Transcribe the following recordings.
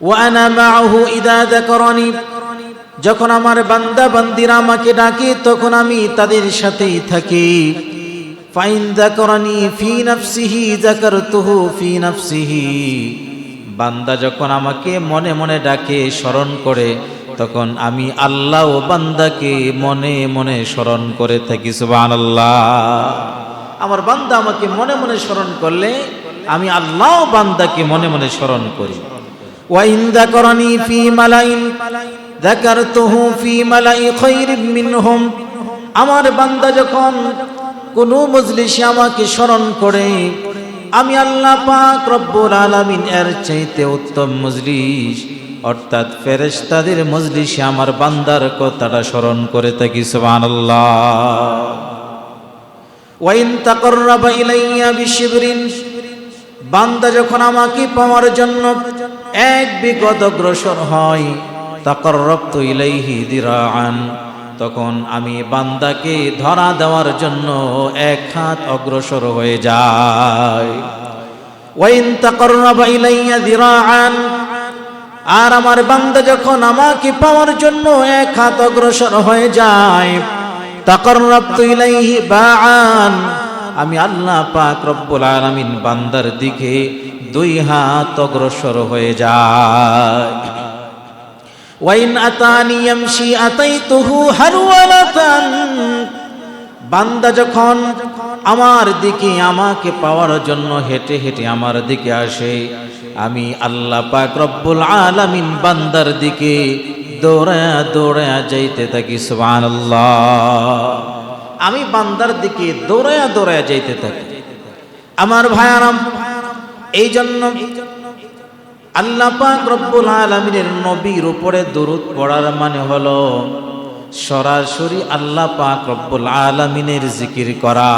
ওয়ানা মাহু ইদা যাকারানি। যখন আমার বান্দা বান্দিরা আমাকে ডাকে, তখন আমি তাদের সাথেই থাকি। ফাইন যাকারানি ফি নাফসিহি, যাকারতুহু ফি নাফসিহি। বান্দা যখন আমাকে মনে মনে ডাকে, স্মরণ করে, তখন আমি আল্লাহ ও বান্দাকে মনে মনে স্মরণ করে থাকি, সুবহানাল্লাহ। আমার বান্দা আমাকে মনে মনে স্মরণ করলে, আমি আল্লাহ বান্দাকে মনে মনে স্মরণ করি। ওয়াইন যাকারানি ফি মালাইন যাকারতুহু ফি মালাই খায়রিম মিনহুম আমার বান্দা যখন কোন মজলিসে আমাকে স্মরণ করে, আমি আল্লাহ পাক রব্বুল আলামিন এর চাইতে উত্তম মজলিস, অর্থাৎ ফেরেশতাদের মজলিসে আমার বান্দার কথাটা স্মরণ করে থাকি, সুবহানাল্লাহ। ওয়াইন তাকাররাবা ইলাইয়া বিশিবরিন বান্দা যখন আমাকে পাওয়ার জন্য এক বিগত অগ্রসর হয়, তাকাররাবতু ইলাইহি দিরাআন, তখন আমি বান্দাকে ধরা দেওয়ার জন্য এক হাত অগ্রসর হয়ে যাই। ওয়াইন তাকাররাবা ইলাইয়া দিরাআন, আর আমার বান্দা যখন আমাকে পাওয়ার জন্য এক হাত অগ্রসর হয়ে যায়, তাকাররাবতু ইলাইহি বাআন আমি আল্লাহ পাক রব্বুল আলামিন বান্দার দিকে দুই হাত অগ্রসর হয়ে যায় ওয়াইন আতানি ইয়ামশি আতাইতুহু হারওয়ালাতান। বান্দা যখন আমার দিকে আমাকে পাওয়ার জন্য হেঁটে হেঁটে আমার দিকে আসে, আমি আল্লাহ পাক রব্বুল আলামিন বান্দার দিকে দৌড়ায়া দৌড়ায়া যাইতে থাকি, সুবহানাল্লাহ। আমি বান্দার দিকে দৌড়ায়া দৌড়ায়া যাইতে থাকি। আমার ভাইয়ারাম, এই জন্য আল্লাহ পাক রব্বুল আলমিনের নবীর উপরে দরুদ পড়ার মানে হলো সরাসরি আল্লাহ পাক রব্বুল আলমিনের জিকির করা।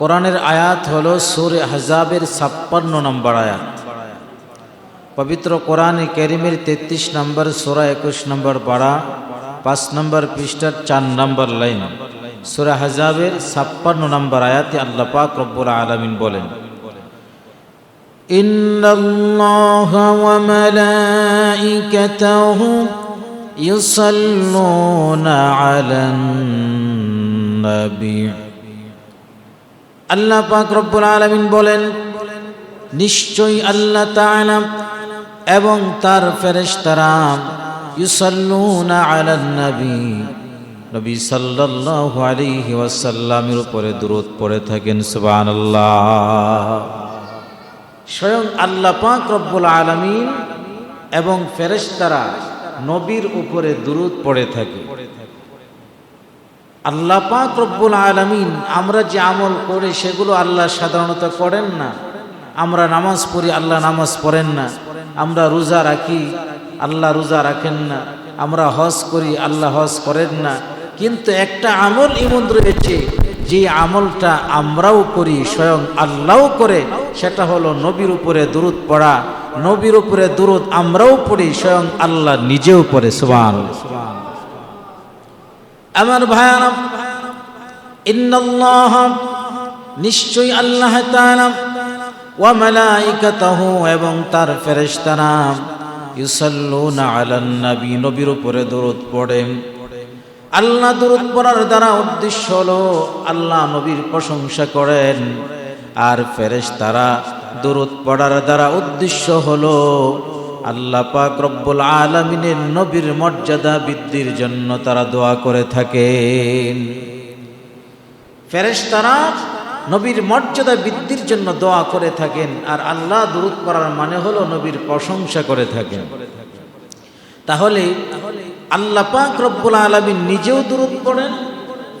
কোরআনের আয়াত হলো সুরে হাজাবের ছাপ্পান্ন নম্বর আয়াত। পবিত্র কোরআনে কেরিমের তেত্রিশ নম্বর, সোরা একুশ নম্বর পাড়া পাঁচ নম্বর পৃষ্ঠার চার নম্বর লাইন সুরা হাজাবের ছাপ্পান্ন নম্বর আয়াতে আল্লাহ পাক রব্বুল আলমিন বলেন إن الله وملائكته يصلون على النبي আল্লাহ পাক রব্বুল আলামিন বলেন নিশ্চয়ই আল্লাহ তাআলা এবং তার ফেরেশতারা ইউসাল্লুনা আলান নবী। নবী সাল্লাল্লাহু উপরে দরুদ পড়ে থাকেন, সুবহানাল্লাহ। স্বয়ং আল্লাহ পাক রব্বুল আলমিন এবং ফেরেশতারা নবীর উপরে দুরুদ পড়ে থাকে। আল্লাহ পাক রব্বুল আলমিন, আমরা যে আমল করি সেগুলো আল্লাহ সাধারণত করেন না। আমরা নামাজ পড়ি, আল্লাহ নামাজ পড়েন না। আমরা রোজা রাখি আল্লাহ রোজা রাখেন না। আমরা হজ করি, আল্লাহ হজ করেন না। কিন্তু একটা আমল ইমন রয়েছে, যে আমলটা আমরাও করি, স্বয়ং আল্লাহও করে। সেটা হলো নবীর উপরে দূরত পড়া। নবীর উপরে দূরত আমরাও পড়ি, স্বয়ং আল্লাহ নিজেও পড়ে সুবান আমার ভায়ারাম ইন্নাল্লাহ, নিশ্চয়ই আল্লাহ তাআলা, ওয়া মালাইকাতাহু এবং তার ফেরেশতারা নবী, নবীর উপরে দরুদ পড়েন আল্লাহ দরুদ পড়ার দ্বারা উদ্দেশ্য হলো আল্লাহ নবীর প্রশংসা করেন। আর ফেরেশতারা দরুদ পড়ার দ্বারা উদ্দেশ্য হলো আল্লাহ পাক রব্বুল আলামিনের নবীর মর্যাদা বৃদ্ধির জন্য তারা দোয়া করে থাকেন। ফেরেশতারা নবীর মর্যাদা বৃদ্ধির জন্য দোয়া করে থাকেন আর আল্লাহ দূরত করার মানে হলো নবীর প্রশংসা করে থাকেন তাহলে আল্লাহ পাক রব্বুল আলমিন নিজেও দূরত পড়েন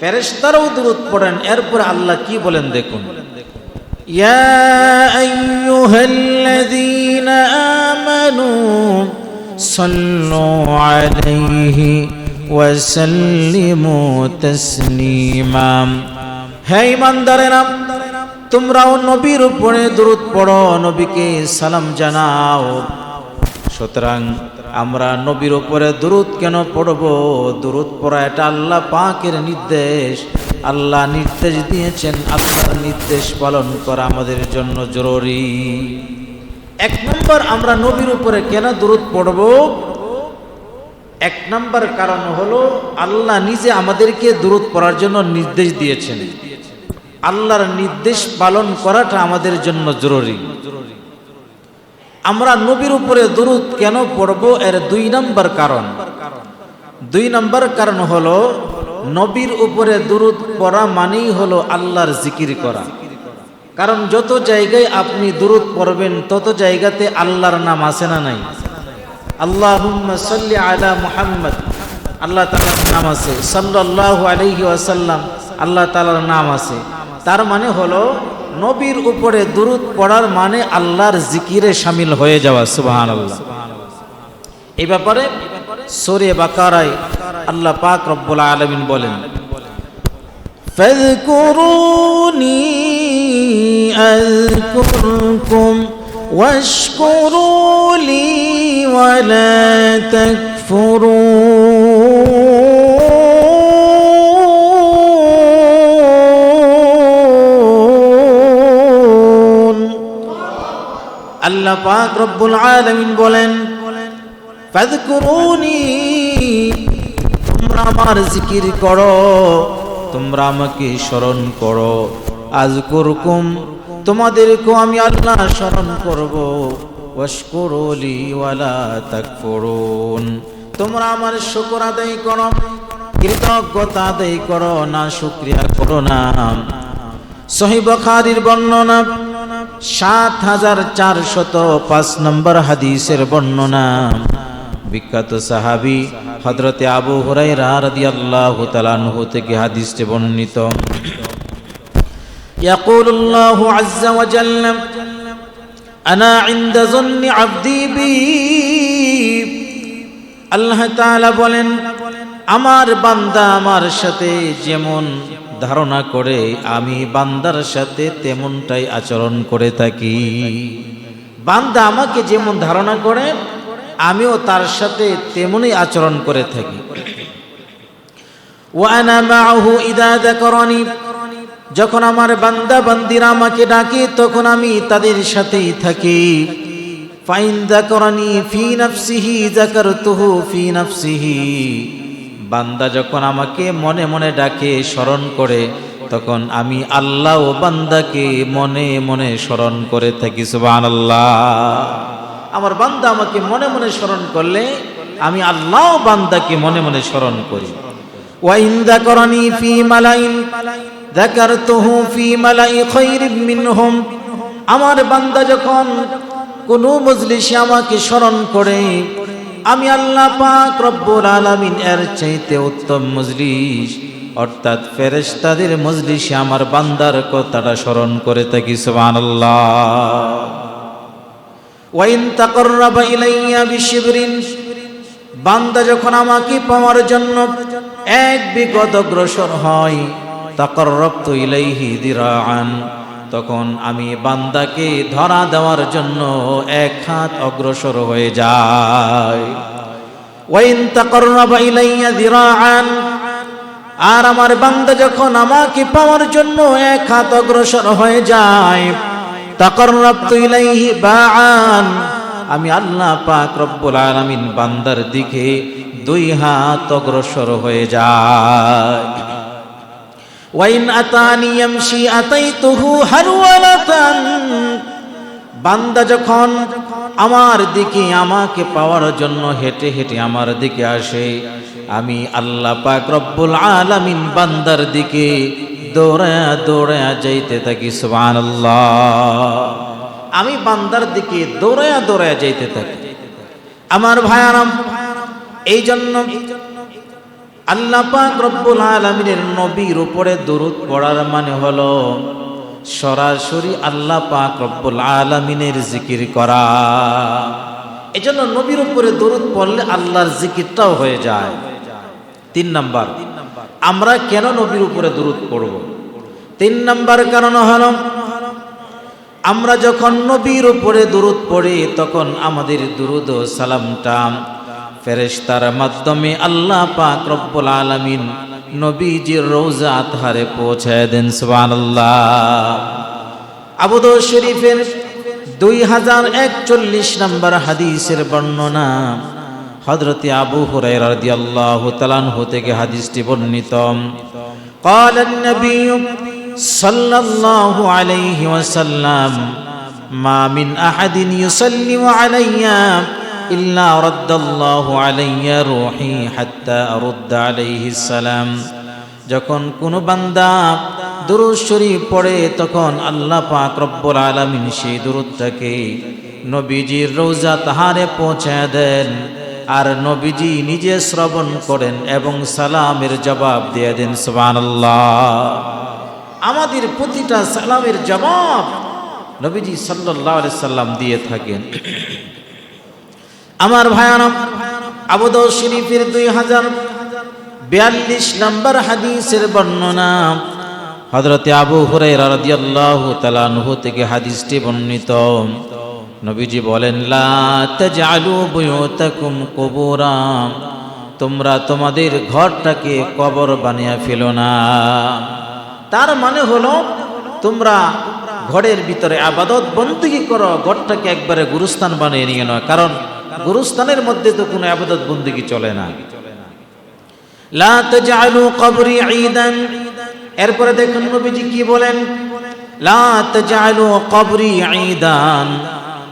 ফেরেশতারাও দূরত পড়েন এরপরে আল্লাহ কি বলেন দেখুন يا أيها الذين آمنوا صلوا عليه وسلموا تسليما হে ইমানদারেরা তোমরাও নবীর উপরে দরুদ পড়ো, নবীকে সালাম জানাও। সুতরাং আমরা নবীর উপরে দরুদ কেন পড়ব? দরুদ পড়া এটা আল্লাহ পাকের নির্দেশ। আল্লাহ নির্দেশ দিয়েছেন, আল্লাহর নির্দেশ পালন করা আমাদের জন্য জরুরি। এক নম্বর, আমরা নবীর উপরে কেন দূরত পড়ব? এক নম্বর কারণ হলো, আল্লাহ নিজে আমাদেরকে দূরত পড়ার জন্য নির্দেশ দিয়েছেন। আল্লাহর নির্দেশ পালন করাটা আমাদের জন্য জরুরি। আমরা নবীর উপরে দূরত কেন পড়ব এর দুই নম্বর কারণ। দুই নম্বর কারণ হলো, নবীর উপরে দুরুদ পড়া মানেই হলো আল্লাহর জিকির করা। কারণ যত জায়গায় আপনি দুরুদ পড়বেন, তত জায়গাতে আল্লাহর নাম আছে না নাই? আল্লাহ আলা মুহাম্মদ। আল্লাহ তালার নাম আছে। সাল্লাহ আলহি ওয়াসাল্লাম আল্লাহ তালার নাম আছে। তার মানে হলো নবীর উপরে দুরুদ পড়ার মানে আল্লাহর জিকিরে সামিল হয়ে যাওয়া সুবাহান আল্লাহ এই ব্যাপারে সোরে বাকারায় আল্লাহ পাক রব্বুল আলমিন বলেন فاذكروني أذكركم واشكروا لي ولا تكفرون আল্লাহ পাক রব্বুল আলামিন বলেন, ফাযকুরুনি, তোমরা আমার জিকির করো, তোমরা আমাকে স্মরণ করো। আজকুরকুম তোমাদেরকে আমি আল্লাহ স্মরণ করব। ওয়াশকুরুলি ওয়ালা তাকফুরুন। তোমরা আমার শুকর আদায় করো, কৃতজ্ঞতা আদায় করো, না শুকরিয়া করো না। সহি বখারির বর্ণনা সাত হাজার চারশত পাঁচ নম্বর হাদিসের বর্ণনা বিখ্যাত সাহাবি হজরতে আবু হুরাইরা রাদিয়াল্লাহু তাআলাহু থেকে হাদিসটি বর্ণিত يقول الله عز وجل أنا عند ظن عبدي بي আল্লাহ তাআলা বলেন আমার বান্দা আমার সাথে যেমন ধারণা করে, আমি বান্দার সাথে তেমনটাই আচরণ করে থাকি। বান্দা আমাকে যেমন ধারণা করে, আমিও তার সাথে তেমনই আচরণ করে থাকি। যখন আমার বান্দা বান্দিরা আমাকে ডাকে, তখন আমি তাদের সাথেই থাকি। ফাইন যাকারানি ফি নাফসিহি, যাকারতুহু ফি নাফসিহি। বান্দা যখন আমাকে মনে মনে ডাকে, স্মরণ করে, তখন আমি আল্লাহ ও বান্দাকে মনে মনে স্মরণ করে থাকি, সুবহানাল্লাহ। আমার বান্দা আমাকে মনে মনে স্মরণ করলে, আমি আল্লাহ বান্দাকে মনে মনে স্মরণ করি। ওয়াইন্দা করনি ফি মালাইন যাকারতুহু ফি মালাই খায়রিম মিনহুম। আমার বান্দা যখন কোন মজলিসে আমাকে স্মরণ করে আমি আল্লাহ পাক রব্বুল আলামিন এর চাইতে উত্তম মজলিস। অর্থাৎ ফেরেশতাদের মজলিসে আমার বান্দার কথাটা স্মরণ করে থাকি, সুবহানাল্লাহ। ওয়াইন তাকর্রাবা ইলাইয়া বিশিবরিন। বান্দা যখন আমাকে পাওয়ার জন্য এক বিগত অগ্রসর হয়, তাকর্রবতু ইলাইহি দিরাআন। তখন আমি বান্দাকে ধরা দেওয়ার জন্য এক হাত অগ্রসর হয়ে দিরাআন, আর আমার বান্দা যখন আমাকে পাওয়ার জন্য এক হাত অগ্রসর হয়ে যায় আমি আল্লাহ পাক রব্বুল আলামিন বান্দার দিকে দুই হাত অগ্রসর হয়ে যায়। ওয়াইন আতানি ইয়ামশি আতাইতুহু হারওয়ালাতান। বান্দা যখন আমার দিকে আমাকে পাওয়ার জন্য হেঁটে হেঁটে আমার দিকে আসে, আমি আল্লাহ পাক রব্বুল আলামিন বান্দার দিকে দৌড়ায়া দৌড়ায়া যাইতে থাকি, সুবহানাল্লাহ। আমি বান্দার দিকে দৌড়ায়া দৌড়ায়া যাইতে থাকি। আমার ভাইয়ারাম এই জন্য আল্লাহ পাক রব্বুল আলমিনের নবীর উপরে দরুদ পড়ার মানে হলো সরাসরি আল্লাহ পাক রব্বুল আলমিনের জিকির করা। এজন্য নবীর উপরে দরুদ পড়লে আল্লাহর জিকিরটাও হয়ে যায়। তিন নাম্বার, আমরা কেন নবীর উপরে দরুদ পড়ব? তিন নাম্বার কারণ হলো, আমরা যখন নবীর উপরে দরুদ পড়ি তখন আমাদের দুরুদ সালামটা ফেরেশতার মাধ্যমে আল্লাহ পাক রব্বুল আলামিন নবীজির রোজা আতহারে পৌঁছায় দেন সুবহানাল্লাহ আবু দাউদ শরীফের দুই হাজার একচল্লিশ নম্বর হাদিসের বর্ণনা হজরতে আবু হুরাইরা রাদিয়াল্লাহু তাআলাহু থেকে হাদিসটি বর্ণিত قال النبي صلى الله عليه وسلم ما من أحد يسلم علي ইল্লা রদ্দাল্লাহু আলাইয়া রুহি হাত্তা আরুদ্দ যখন কোন বান্দা দুরুদ শরীফ পড়ে, তখন আল্লাহ পাক রব্বুল আলামিন সেই দুরুদটাকে নবীজির রোজা তাহারে পৌঁছে দেন আর নবীজি নিজে শ্রবণ করেন এবং সালামের জবাব দিয়ে দেন, সুবহানাল্লাহ। আমাদের প্রতিটা সালামের জবাব নবীজি সাল্লাল্লাহু আলাইহি সাল্লাম দিয়ে থাকেন। আমার ভায়ানম আবুদ শরীফের দুই হাজার বিয়াল্লিশ নম্বর হাদিসের বর্ণনা। হজরতে আবু হুরাইরা রাদিয়াল্লাহু তাআলা আনহু থেকে হাদিসটি বর্ণিত। নবীজি বলেন তোমরা তোমাদের ঘরটাকে কবর বানিয়ে ফেলো না। তার মানে হলো, তোমরা ঘরের ভিতরে আবাদত বন্দুকি করো, ঘরটাকে একবারে গুরুস্থান বানিয়ে নিয়ে নয় কারণ গুরুস্থানের মধ্যে তো কোনো আবাদত বন্দুকি চলে না। লা তাজআলু কবরি ঈদান। এরপরে দেখুন নবীজি কি বলেন? লা তাজআলু কবরি ঈদান।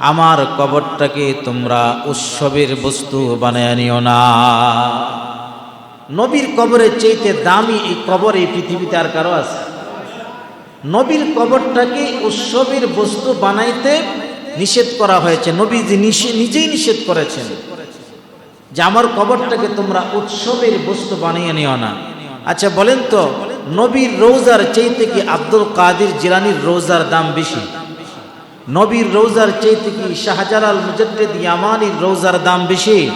আমার কবরটাকে তোমরা উৎসবের বস্তু বানায় নিও না। নবীর কবরের চাইতে দামি এই কবর এই পৃথিবীতে আর কারও আছে? নবীর কবরটাকে উৎসবের বস্তু বানাইতে নিষেধ করা হয়েছে। নবীজি নিজেই নিষেধ করেছেন যে আমার কবরটাকে তোমরা উৎসবের বস্তু বানিয়ে নিও না। আচ্ছা বলেন তো, নবীর রোজার চাইতে কি আব্দুল কাদির জিলানির রোজার দাম বেশি? নবীর রোজার চাইতে কি শাহজালাল মুজদ্দিদ ইয়ামানির রোজার দাম বেশি?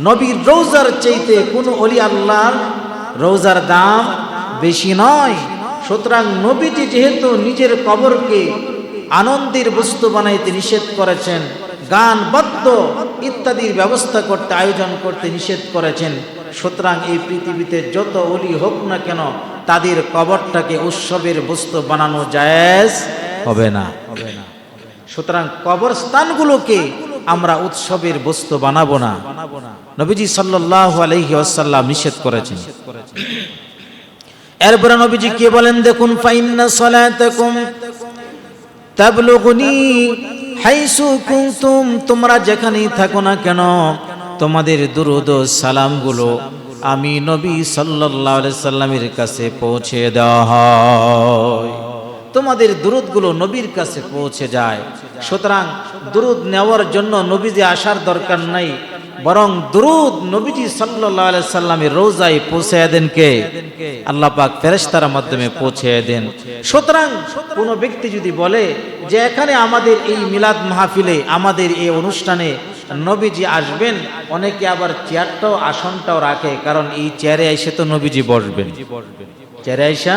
নবীর রোজার চাইতে কোন অলি আল্লাহর রোজার দাম বেশি নয়। সুতরাং নবীজি যেহেতু নিজের কবরকে আনন্দের বস্তু বানাইতে নিষেধ করেছেন, গান, বাদ্য ইত্যাদির ব্যবস্থা করতে, আয়োজন করতে নিষেধ করেছেন। সুতরাং এই পৃথিবীতে যত অলি হোক না কেন, তাদের কবরটাকে উৎসবের বস্তু বানানো জায়েজ হবে না। সুতরাং কবরস্থানগুলোকে আমরা উৎসবের বস্তু বানাবো না। নবীজি সাল্লাল্লাহু আলাইহি ওয়াসাল্লাম নিষেধ করেছেন। এরপরে নবীজি কে বলেন, দেখুন, ফাইন্না সালাতাকুম হাইসু তোমরা যেখানেই থাকো না কেন, তোমাদের দুরুদ সালামগুলো আমি নবী সাল্লাল্লাহু সাল্লামের কাছে পৌঁছে দেওয়া তোমাদের দুরুদগুলো নবীর কাছে পৌঁছে যায়। সুতরাং দুরুদ নেওয়ার জন্য নবীজি আসার দরকার নাই, বরং দুরুদ নবীজি আলাইহি সাল্লামের রোজায় পৌঁছে দেন কে? আল্লাহ পাক ফেরেশতার মাধ্যমে পৌঁছে দেন। সুতরাং কোন ব্যক্তি যদি বলে যে এখানে আমাদের এই মিলাদ মাহফিলে, আমাদের এই অনুষ্ঠানে নবীজি আসবেন, অনেকে আবার চেয়ারটাও, আসনটাও রাখে, কারণ এই চেয়ারে এসে তো নবীজি বসবেন। চেয়ারে আইসা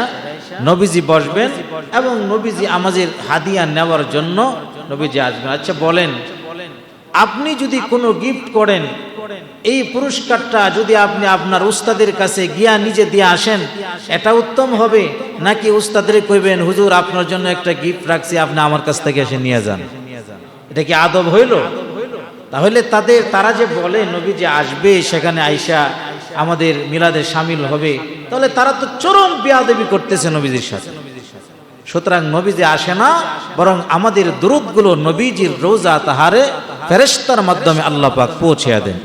নবীজি বসবেন এবং নবীজি আমাদের হাদিয়া নেওয়ার জন্য নবীজি আসবেন। আচ্ছা বলেন, আপনি যদি কোনো গিফট করেন এই পুরস্কারটা যদি আপনি আপনার উস্তাদের কাছে গিয়া নিজে দিয়ে আসেন, এটা উত্তম হবে? নাকি উস্তাদের কইবেন, হুজুর, আপনার জন্য একটা গিফট রাখছি, আপনি আমার কাছ থেকে এসে নিয়ে যান এটা কি আদব হইল? তাহলে তাদের, তারা যে বলে, নবী যে আসবে, সেখানে আইসা আমাদের মিলাদে সামিল হবে তাহলে তারা তো চরম বেয়াদবি করতেছে নবীজির সাথে। সুতরাং নবীজি আসে না, বরং আমাদের দুরুদগুলো নবীজির রোজা তাহারে ফেরেস্তার মাধ্যমে আল্লাহ পাক পৌঁছে দেন।